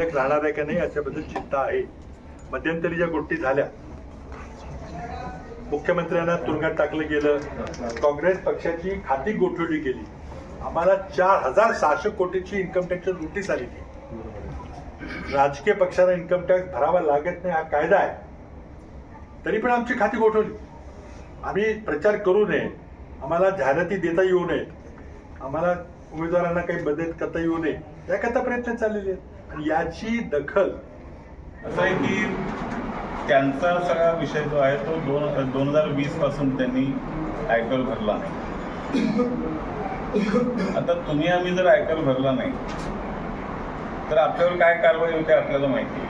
सुरळीत राहणार आहे का नाही याच्याबद्दल चिंता आहे. मध्यंतरी ज्या गोष्टी झाल्या. मुख्यमंत्र्यांना तुरुंगात टाकलं गेलं. काँग्रेस पक्षाची खाती गोठवली गेली. आम्हाला चार हजार सहाशे कोटीची इन्कम टॅक्सची नोटीस आली राजकीय पक्षाला इन्कम टॅक्स भरावा लागत नाही हा कायदा आहे. तरी पण आमची खाती गोठवली. आम्ही प्रचार करू नये. आम्हाला जाहिराती देता येऊ नयेत आम्हाला उमेदवारांना काही मदत करता येऊ नये. याकरता प्रयत्न चाललेले आहेत. याची दखल. असं आहे की त्यांचा सगळा विषय जो आहे तो दोन दोन हजार वीसपासून त्यांनी आयकर भरला नाही. आता तुम्ही आम्ही जर आयकर भरला नाही तर आपल्यावर काय कारवाई होते आपल्याला माहिती आहे.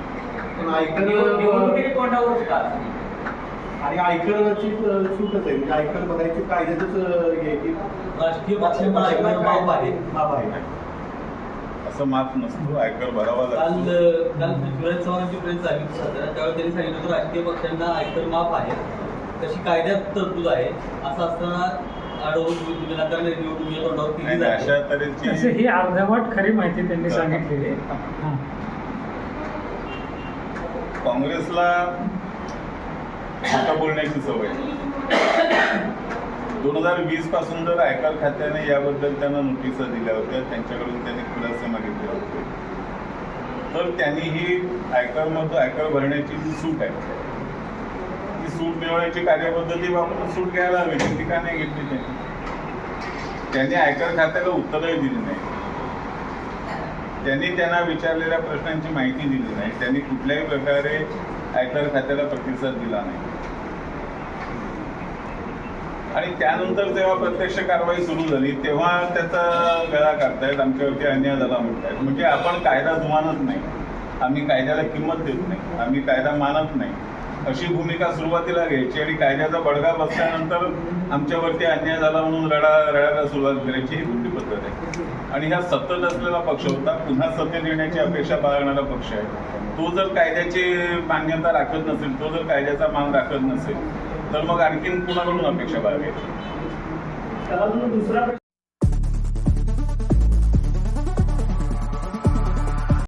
आणि आयकरची सूटच आहे. म्हणजे आयकर भरायची कायद्यातच हे आहे की राष्ट्रीय पक्षांना आयकर माफ आहे. माफ आहे. असं माफ नसतो आयकर भरावा काल लागतो. काल पृथ्वीराज चव्हाणांची प्रेस झाली साताऱ्यात त्यावेळी त्यांनी सांगितलं होतं राष्ट्रीय पक्षांना आयकर माफ आहे. तशी कायद्यात तरतूद आहे. असं असताना आडवून विनाकारण निवडणुकीच्या तोंडावर केली आणि जाते. अशा असे तऱ्हेची ही अर्धवट खरी माहिती त्यांनी सांगितलेली हां. काँग्रेसला खोटं बोलण्याची सवय. दोन हजार वीसपासून जर आयकर खात्याने याबद्दल त्यांना नोटिसा दिल्या होत्या. त्यांच्याकडून त्यांनी खुलासे मागितले होते. तर त्यांनी ही आयकरमध्ये आयकर भरण्याची जी सूट आहे ती सूट मिळवण्याची कार्यपद्धती वापरून सूट घ्यायला हवी ती का नाही घेतली त्यांनी? त्यांनी आयकर खात्याला उत्तरही दिली नाही. त्यांनी त्यांना विचारलेल्या प्रश्नांची माहिती दिली नाही. त्यांनी कुठल्याही प्रकारे आयकर खात्याला प्रतिसाद दिला नाही. आणि त्यानंतर जेव्हा प्रत्यक्ष कारवाई सुरू झाली तेव्हा त्याचा गळा काढतायत आमच्यावरती अन्याय झाला म्हणतायत. म्हणजे आपण कायदा जुमानत नाही. आम्ही कायद्याला किंमत देत नाही. आम्ही कायदा मानत नाही. अशी भूमिका सुरुवातीला घ्यायची आणि कायद्याचा बडगा बसल्यानंतर आमच्यावरती अन्याय झाला म्हणून रडा रडायला सुरुवात करायची ही कोणती पद्धत आहे. आणि हा सतत असलेला पक्ष होता. पुन्हा सत्तेत येण्याची अपेक्षा बाळगणारा पक्ष आहे. तो जर कायद्याची मान्यता राखत नसेल तो जर कायद्याचा मान राखत नसेल तर मग आणखीन कुणाकडून अपेक्षा बाळगायची? त्याला जो दुसरा